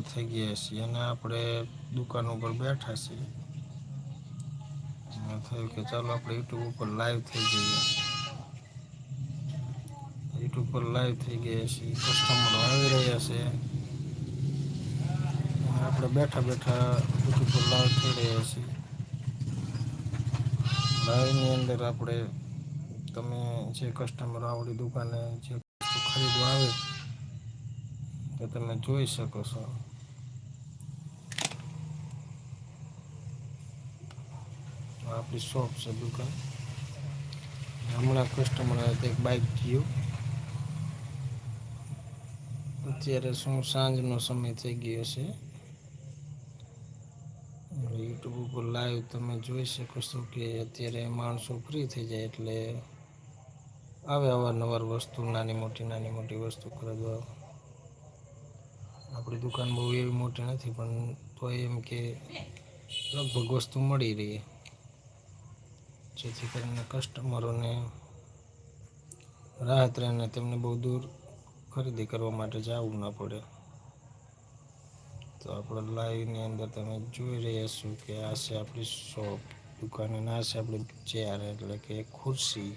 થઈ ગયા છીએ અને આપણે દુકાન ઉપર બેઠા છીએ. થયું કે ચાલો આપણે યુટ્યુબ ઉપર લાઈવ થઈ જઈએ. યુટ્યુબ પર લાઈવ થઈ ગયા છીએ. કસ્ટમરો આવી રહ્યા છે. આપણે બેઠા બેઠા યુટ્યુબ પર લાઈવ થઈ રહ્યા છીએ. લાઈવની અંદર આપણે તમે જે કસ્ટમરો આવડી દુકાને જે વસ્તુ ખરીદવા આવે તો તમે જોઈ શકો છો આ આપણી શોપ છે, દુકાન. હમણાં કસ્ટમર આવે તો એક બાઇક ગયું. અત્યારે શું સાંજનો સમય થઈ ગયો છે? યુટ્યુબ ઉપર લાઈવ તમે જોઈ શકો છો કે અત્યારે માણસો ફ્રી થઈ જાય એટલે આવે અવારનવાર વસ્તુ, નાની મોટી નાની મોટી વસ્તુ ખરીદવા. આપણી દુકાન બહુ એવી મોટી નથી, પણ તો એમ કે લગભગ વસ્તુ મળી રહી. જેથી કરીને કસ્ટમરોને રાહત રહીને તેમને બહુ દૂર ખરીદી કરવા માટે જવું ન પડે. તો આપણે લાઈવની અંદર તમે જોઈ રહ્યા છો કે આ છે આપણી શોપ દુકાન અને આ છે આપણી ચેર એટલે કે ખુરશી.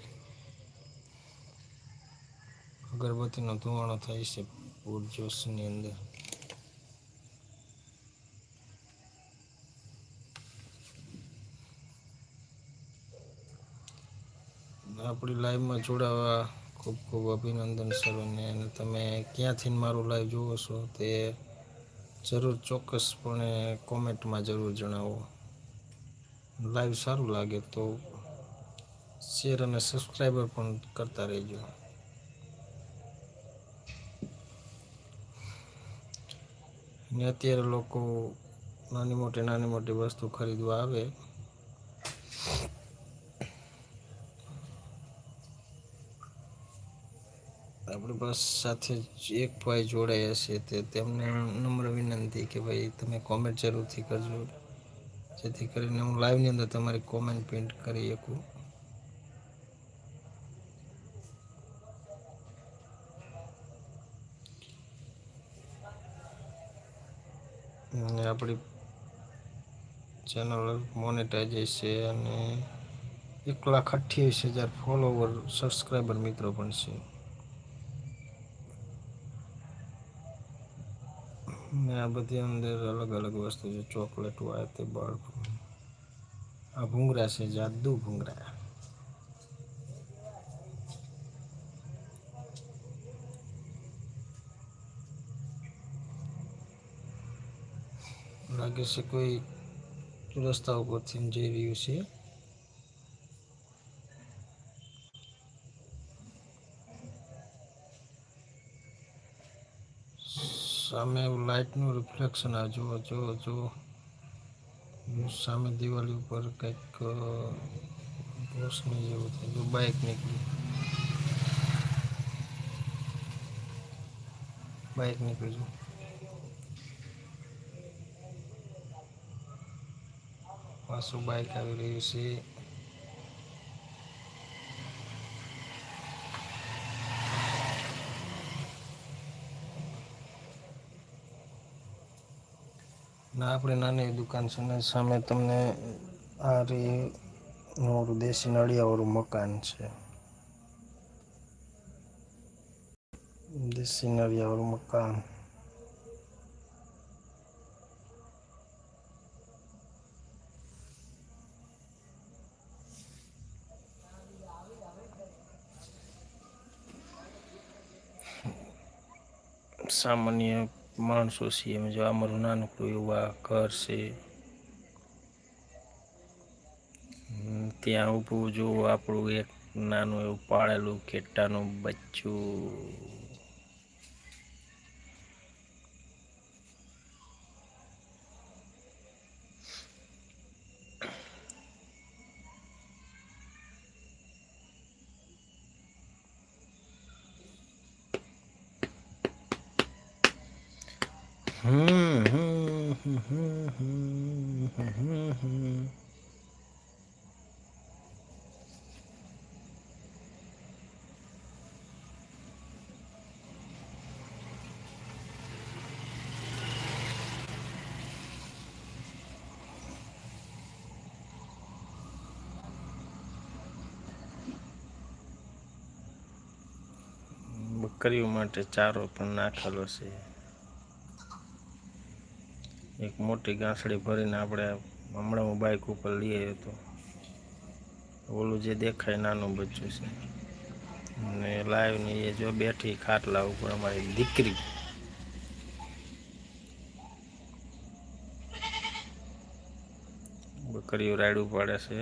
અગરબત્તીનો ધુવાણો થાય છે પૂરજોશની અંદર. આપણી લાઈવમાં જોડાવા ખૂબ ખૂબ અભિનંદન સર્વને અને તમે ક્યાંથી મારું લાઈવ જુઓ છો તે જરૂર ચોક્કસપણે કોમેન્ટમાં જરૂર જણાવો. લાઈવ સારું લાગે તો શેર અને સબસ્ક્રાઈબર પણ કરતા રહેજો. ને અત્યારે લોકો નાની મોટી નાની મોટી વસ્તુ ખરીદવા આવે પાસે સાથે જ એક ભાઈ જોડાયા છે તે તેમને નમ્ર વિનંતી કે ભાઈ તમે કોમેન્ટ જરૂરથી કરજો. જેથી કરીને હું લાઈવની અંદર તમારી કોમેન્ટ પ્રિન્ટ કરી શકું. અને આપણી ચેનલ મોનેટાઈઝ છે અને એક લાખ અઠ્યાવીસ હજાર ફોલોવર સબસ્ક્રાઈબર મિત્રો પણ છે. ને આ બધી અંદર અલગ અલગ વસ્તુ છે. ચોકલેટ હોય તે બાળકો આ ભૂંગરા છે, જાદુ ભૂંગરા લાગે છે કોઈ રસ્તા ઉપરથી જઈ રહ્યું છે. સામે લાઇટનું રિફ્લેક્શન આ જુઓ જુઓ જુઓ. સામે દિવાળી ઉપર કંઈક રોશની જેવું થાય જો બાઇક નીકળી. બાઇક નીકળ્યું પાછું બાઇક આવી રહ્યું છે. ના, આપણે નાની દુકાન છે ને, સામે તમને આ રી મોરું દેશી નળિયાવાળું મકાન છે. દેશી નળિયાવાળું મકાન. સામાન્ય માણસો છીએ જો અમારું નાનકડું એવું આ ઘર છે. ત્યાં ઊભું જો આપણું એક નાનું એવું પાળેલું ખેટાનું બચ્ચું. બકરીઓ માટે ચારો પણ નાખેલો છે મોટી ગાંસડી ભરીને આપણે હમણાં હું બાઇક ઉપર લઈ આવ્યો હતો ઓલું જે દેખાય નાનું બચ્ચું છે. અને લાઈવને એ જો બેઠી ખાટલા ઉપર અમારી દીકરી. બકરીઓ રાયડું પાડે છે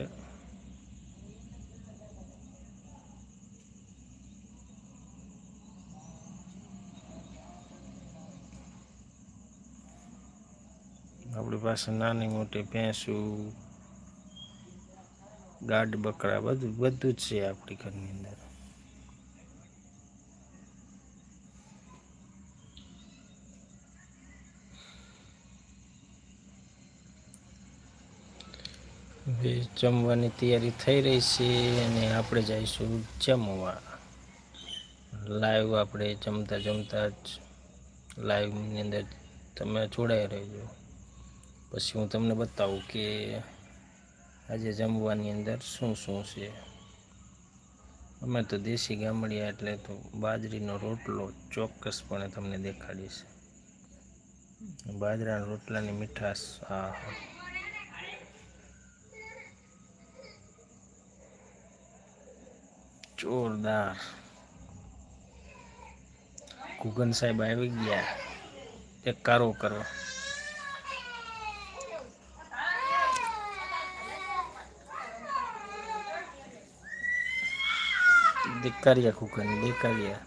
આપણી પાસે નાની મોટી ભેંસું, ગાઢ બકરા, બધું બધું જ છે આપણી ઘરની અંદર. જમવાની તૈયારી થઈ રહી છે અને આપણે જઈશું જમવા. લાઈવ આપણે જમતા જમતા જ લાઈવની અંદર તમે જોડાઈ રહેજો. પછી હું તમને બતાવું કે આજે જમવાની અંદર શું શું છે. અમે તો દેશી ગામડિયા એટલે તો બાજરીનો રોટલો ચોક્કસપણે તમને દેખાડીશ બાજરાના રોટલાની મીઠાશ આ જોરદાર. ગુગન સાહેબ આવી ગયા. એક કારો કરવા દીકરિયા કુકન દીકરિયા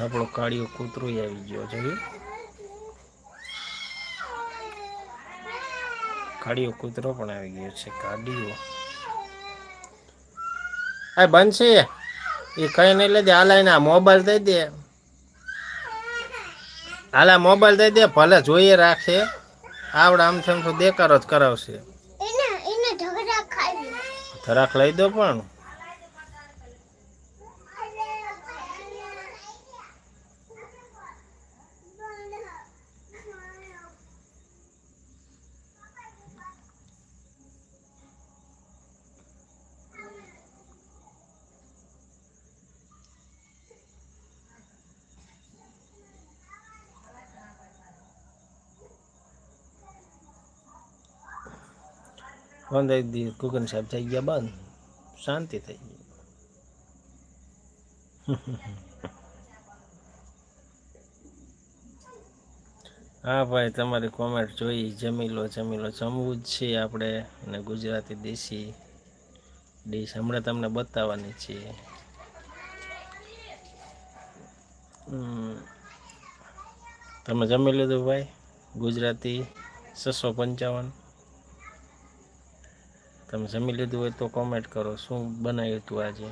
આપણો કાળીઓ કૂતરો આવી ગયો છે કાળિયો કૂતરો પણ આવી ગયો છે કાળીઓ આ બનશે? એ કઈ નહીં લે દે હાલા આ મોબાઈલ દઈ દે. હાલા મોબાઈલ દઈ દે, ભલે જોઈએ રાખે. આવડે આમ તેમ તો દેકારો જ કરાવશે. ધરાક લઈ દો પણ. બંધ દી કુકન સાહેબ થઈ ગયા બંધ. શાંતિ થઈ ગઈ. હા ભાઈ, તમારી કોમેન્ટ જોઈ જમી લો જમી લો જમવું જ છે આપણે અને ગુજરાતી દેશી ડીશ હમણાં તમને બતાવવાની છે. તમે જમી લીધું ભાઈ? ગુજરાતી છસો પંચાવન? તમે જમી લીધું હોય તો કોમેન્ટ કરો, શું બનાવ્યું હતું આજે?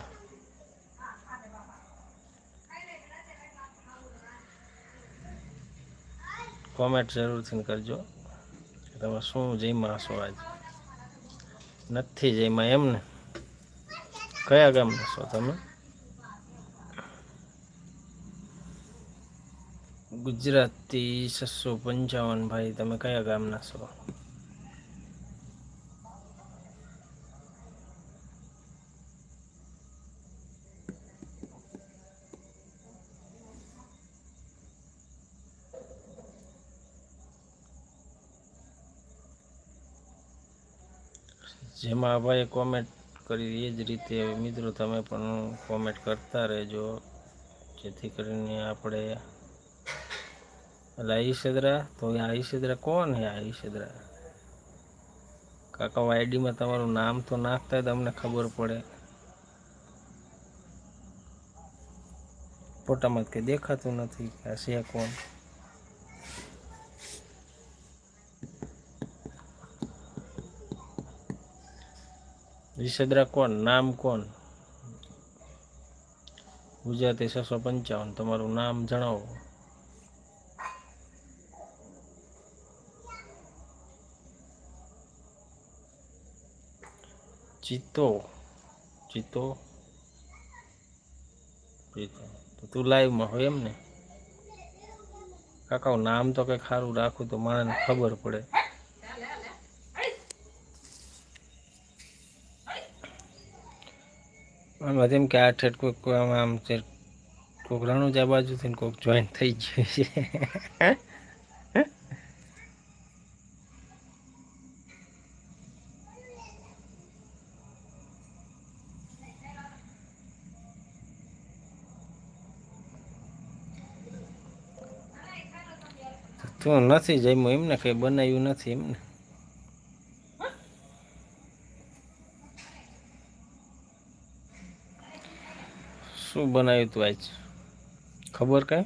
કોમેન્ટ જરૂરથી કરજો તમે શું જઈમાં હશો આજે? નથી જઈમાં એમને કયા ગામના છો તમે? ગુજરાતી છસો પંચાવન ભાઈ, તમે કયા ગામના છો? જેમાં આભાએ કોમેન્ટ કરી એ જ રીતે મિત્રો તમે પણ કોમેન્ટ કરતા રહેજો. જેથી કરીને આપણે એટલે ઈશદ્રા, તો આ કોણ હે? આ કાકા આઈડીમાં તમારું નામ તો નાખતા જ અમને ખબર પડે. ફોટામાં કંઈ દેખાતું નથી કે છે કોણ? ઈશદ્રા કોણ? નામ કોણ? ગુજરાતી છસો પંચાવન. તમારું નામ જણાવો. ચિત્તો. ચિત્તો. તો તું લાઈવમાં હોય એમ ને? કાકા નામ તો કંઈ ખારું રાખું તો માણસને ખબર પડે. આમાં તેમ કે આ ઠેઠ કોઈક કોઈ આમાં આમ છે કોઈક રણુજા બાજુથી ને કોઈક જોઈન થઈ ગયું છે. તું નથી જમ્યું એમને કંઈ બનાવ્યું નથી એમને? શું બનાવ્યું તું આજ? ખબર કઈ?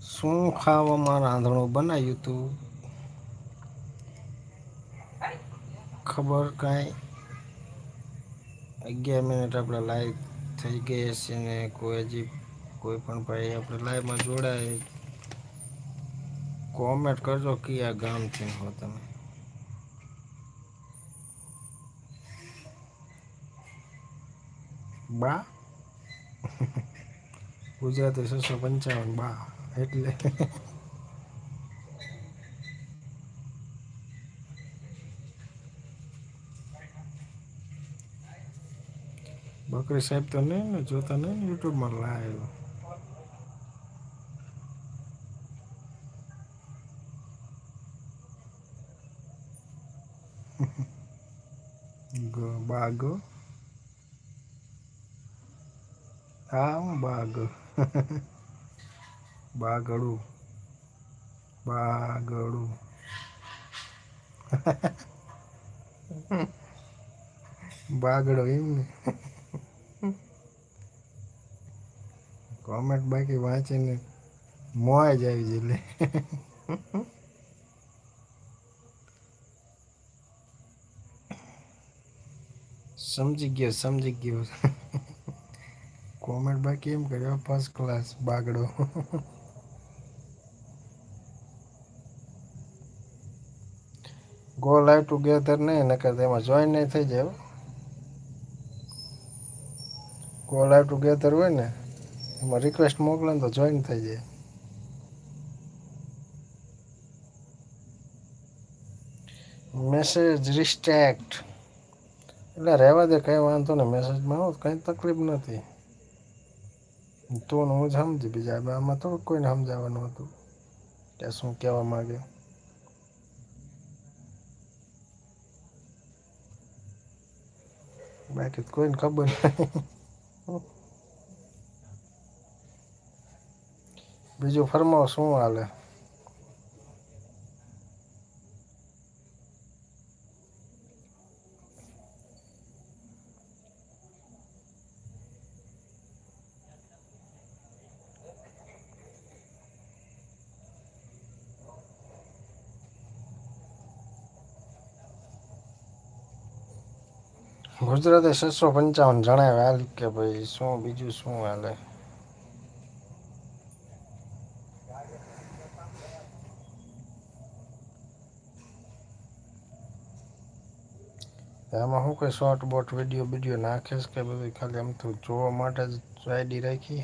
શું ખાવામાં રાંધણું બનાવ્યું તું? ખબર કાંઈ? અગિયાર મિનિટ આપણે લાઈવ થઈ ગઈ છે ને કોઈ હજી કોઈ પણ ભાઈ આપણે લાઈવમાં જોડાય. કોમેન્ટ કરજો કયા ગામથી હો તમે. બા? ગુજરાતી છસો પંચાવન બા, એટલે. બકરી સાહેબ તો નહીં ને જોતા નહીં યુટ્યુબમાં લાઈવ ગો bago. હું બાગ બાગડું બાગડું બાગડો એમ ને. કોમેન્ટ બાકી વાંચીને મોય જ આવી જાય એટલે સમજી ગયો સમજી ગયો. કોમેન્ટ બાકી એમ કર્યો ફર્સ્ટ ક્લાસ બાગડો. ગો લાઈવ ટુગેધર નહીં નકર તેમાં જોઈન નહીં થઈ જાય ગો લાઈવ ટુગેધર હોય ને, એમાં રિક્વેસ્ટ મોકલે તો જોઈન થઈ જાય. મેસેજ રિસ્ટ્રેક્ટ એટલે રહેવા દે, કંઈ વાંધો નહીં. મેસેજમાં આવો કંઈ તકલીફ નથી. તું હું સમજી. બીજા આમાં થોડુંક કોઈને સમજાવવાનું હતું કે શું કહેવા માગે. બાકી કોઈને ખબર નહીં. બીજું ફરમાવો, શું હાલે? ગુજરાતે છસો પંચાવન જણાવ્યા હાલ કે ભાઈ શું બીજું શું હાલે? એમાં હું કઈ શોર્ટ બોટ વીડિયો વીડિયો નાખીશ કે બધું ખાલી આમ તો જોવા માટે જ આઈડી રાખી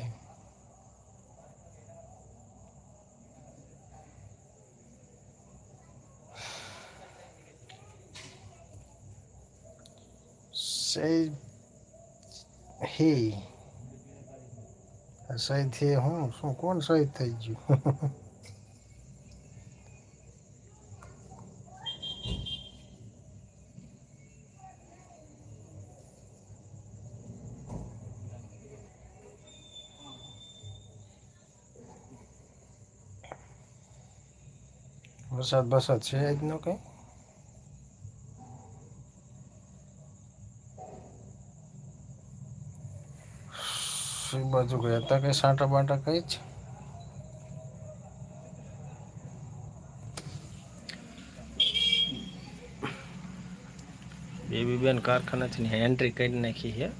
Say he. આ શહીદ હે હું શું કોણ શહીદ થઈ ગયું વરસાદ બરસાદ છે જ નો કંઈ એ બાજુ ગયા હતા કઈ સાંટા બાંટા કઈ જ બેબી બેન કારખાનાથી એન્ટ્રી કરી નાખી છે.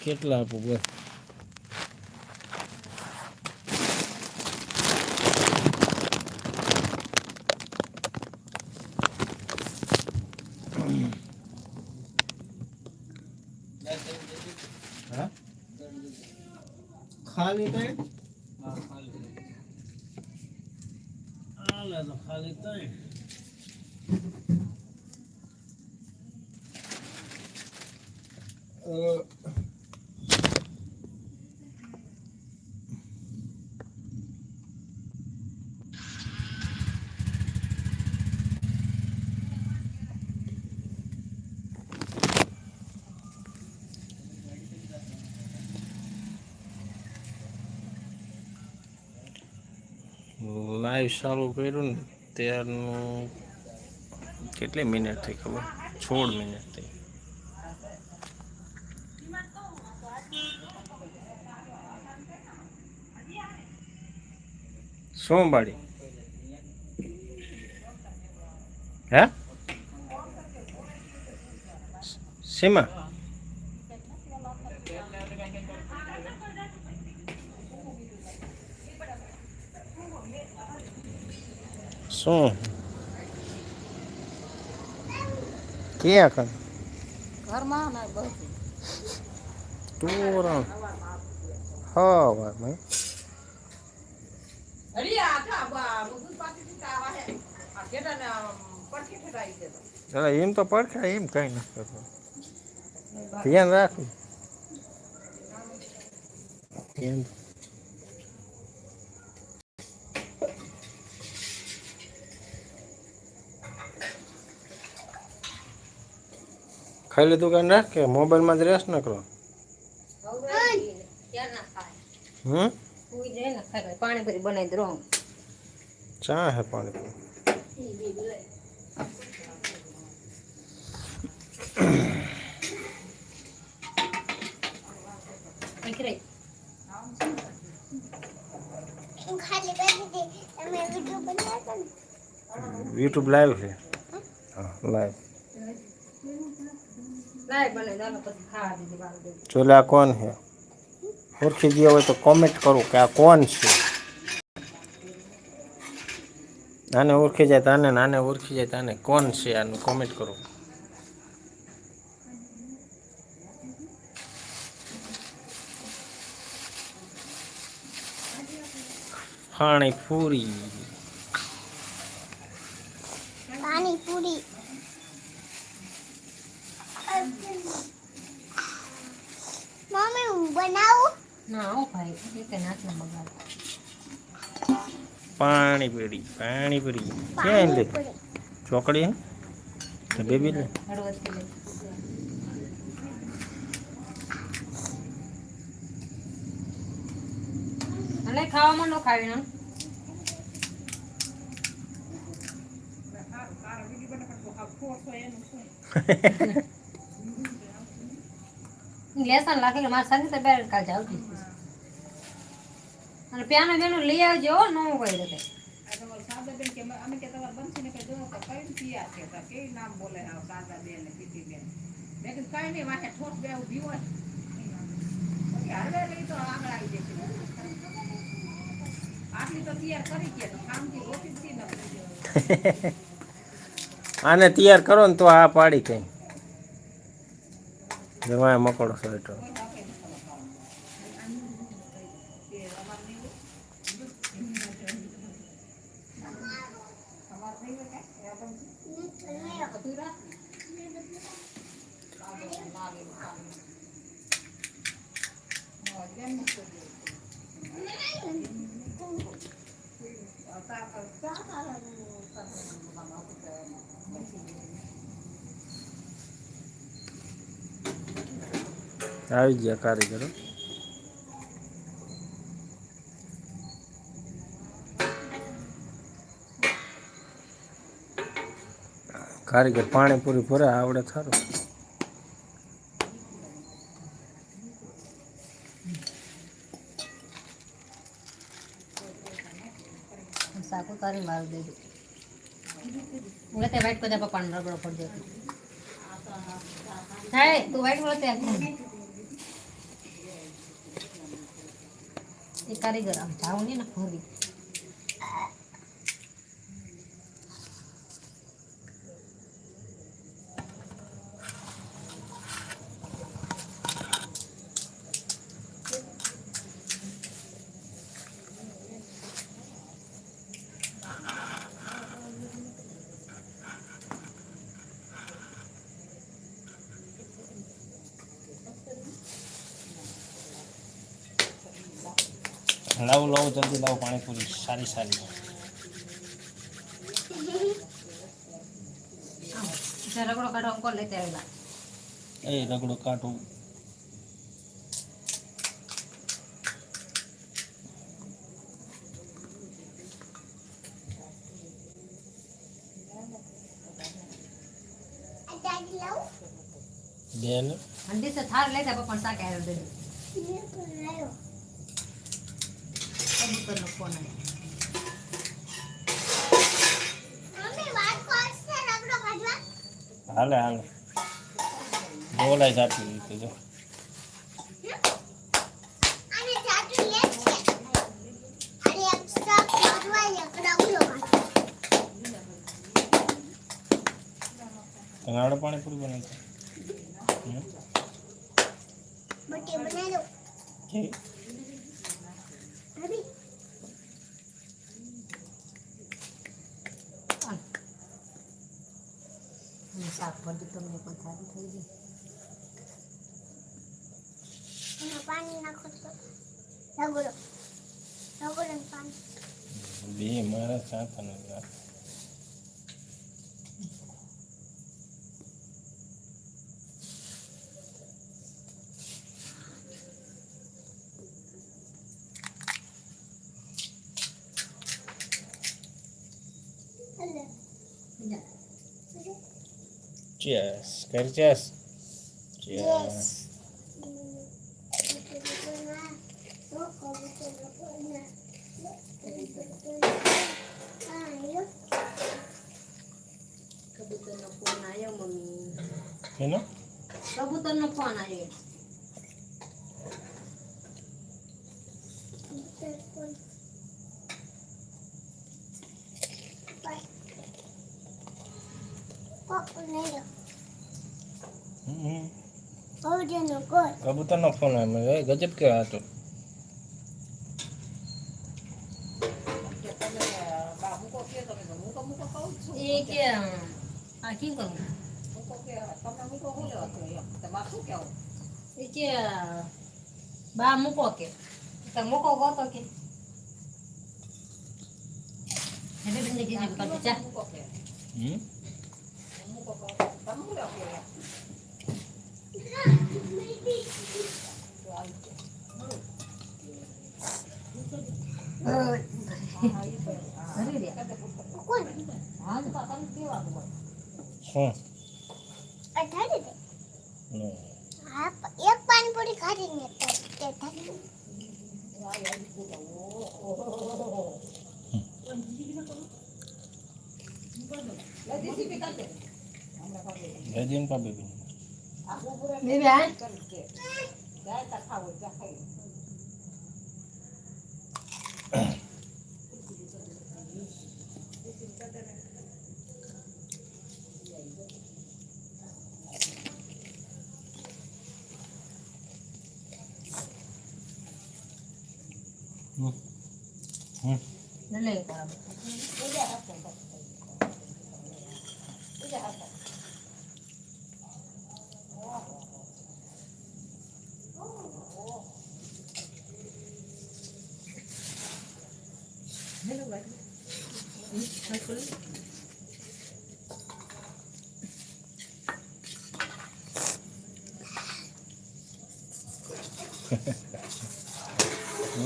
કેટલા આપું બસ હા ખાલી થાય હા ખાલી હાલે તો ખાલી ત્રણ અ, લાઈવ ચાલુ કર્યું ને ત્યારનું કેટલી મિનિટ થઈ ખબર? સોળ મિનિટ થઈ. બાડી હે? સીમા? શું? ક્યાં કર? ઘરમાં ને બસ. તોરણ હા વાર મેં અરે આ કા બા બધું પાછી થી આવા હે આ કેટા ને પડખે ઠેરાઈ દે ચાલો એમ તો પડખા એમ કઈ નથી કરતો. ધ્યાન રાખવું ધ્યાન. ખાઈ લીધું કાંઈ રાખ કે મોબાઈલમાં જ રેસ ન કરો? ક્યાં ના ખાય? હમ? કોઈ જાય ને ખાય પાણી ભરી બનાવી દઉં ચા હે પાણી નીકળે ખાલી કરી દે. તમે વીડિયો બનાવતા ને. યુટ્યુબ લાઈવ છે. હા. લાઈવ ચોલે આ કોણ છે? ઓળખી ગયા હોય તો કોમેન્ટ કરું કે આ કોણ છે? આને ઓળખી જાય તાને આને ઓળખી જાય તને કોણ છે? આનું કોમેન્ટ કરો. પાણી પૂરી. પાણીપુરી મમ્મી હું બનાવું? ના હું ભાઈ એક નાચ ના બગાડ પાણી પૂરી પાણી પૂરી ક્યાં લે પાણીપુરી ચોકડી બેબી લે. અને ખાવામાં ન ખાવી ને લેસન લાખી કે મારા સાથે તો બેર કાલ જાવતી અને પ્યાનો બેનો લઈ આવજો ન કોઈ. રીતે આને તૈયાર કરો ને તો આ પાડી કઈ જવાય મકોડો સ્વેટર આવી ગયા કારીગરો. કારીગર પાણીપુરી ભરે આવડે થારું. શાક ઉતારી મારું દેજો હું તે વાઈટ બધા પપ્પાને રગડો પડી દેતો. હા તું વાઈટ બોલો એ કારીગર આમ જાઉં ને ફરી લાવો લાવો જલ્દી લાવો પાણીપુરી. સારી સારી. રગડો કાઢો અંકો લેતા આવેલા? એ રગડો કાઢું. બેન. ઠંડી સે થાર લેતા પપ્પા શાક આવ્યો દે એ પણ લાવ્યો કબૂતરનો ફોન આવ્યો મમ્મી વાત કરશે રગડો નહીં હાલે હાલે. બોલાય જાતું રીતે જો. અને જાદુ બનાવી છે. અને એક સ્ટોપ કાઢવા એક રગડો કાઢવા તને આવડે પાણીપુરી બનાવતા હમ? બટી બનાવી દો કે ભાભી ભરતું તમને પણ સારું થઈ ગયું એમાં પાણી નાખો તો રગડો રગડો ને પાણી. બે મારા સાથ અને Cheers. Cheers. હમ. નો ફોન આવ્યો એ ગજબ કે હતો એ કે આ કેમ કરું કે બા મૂકો કે તો મૂકો ગોતો કે એટલે બેન કીધું કરતી ચા હમ? ดอกเดียวเนี่ยเออあれで。ここに。あん。た当たり強いわ、ここ。うん。あ、誰で。うん。あ、やっぱ、やっぱりこれカリにやったって、誰で。うん。બેબી આ હમ.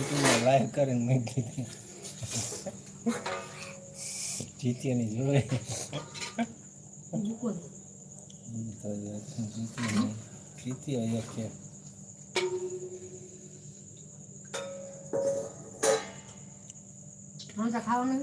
તમને લાઈવ કરીને મેં કીધું જીત્યાની જોડે. મૂકો. તો જીત્યાની જીતી અહીંયા કે ખાવાનું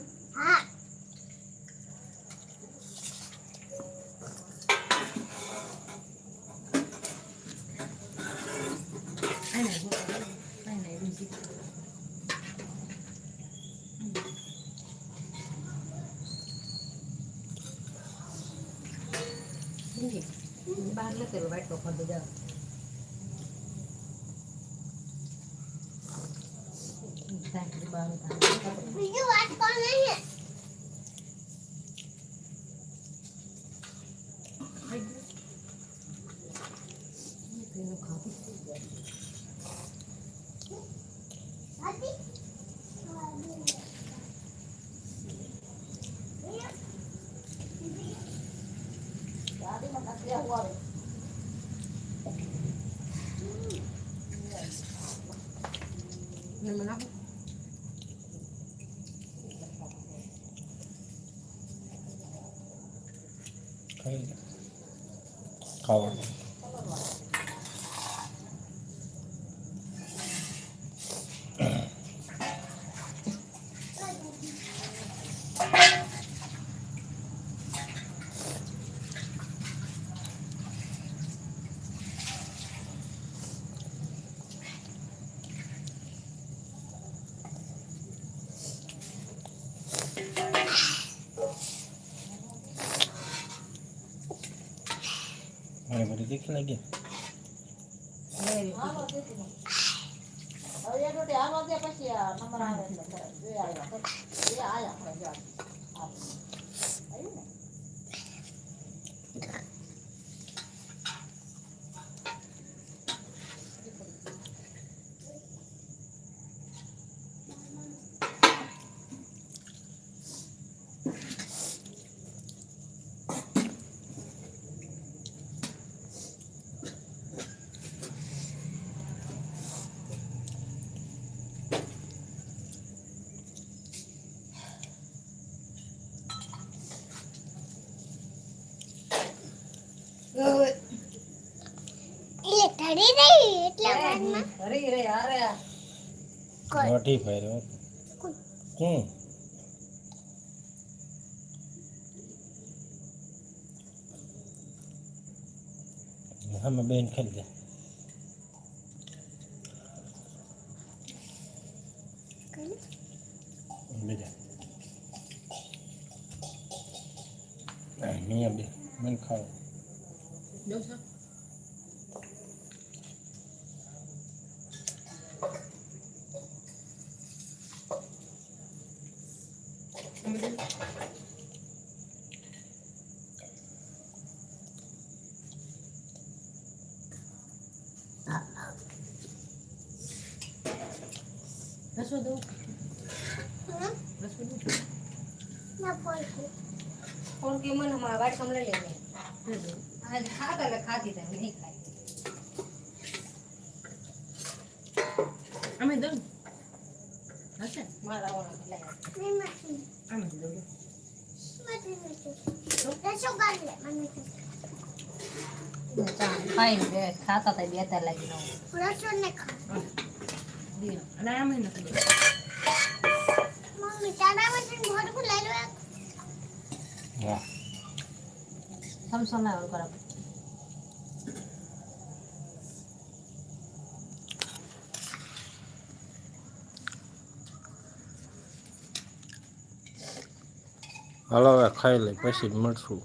Yeah, water. ખાવાનું મને તીખી લાગી વેરી good. Good. એટલે ઠરી રહી એ વારમાં હરી રે હારે કોઈ રોટી ફેર્યો કોઈ કોણ હા બેન ખાઈ લે કોઈ? બીજા અહીંયા બે. મને ખાવ. દઉં છું sao? દઉં હમ? રસો દઉં ના પડશે કોણ કે મને મારા લઈ આજ ખાતા ખાતી તમે નહીં ખાય અમે દઉં. હશે? મારા વાળા માસી અમે દઉં. ખાતા થાય બે ત્રણ લાગી ખા. અને અમે નથી દઉં. મમ્મી તારા માટે ભરપૂર લઈ લો એક. હા સમસો ના હોય બરાબર હાલો હવે ખાઈ લે પછી મળશું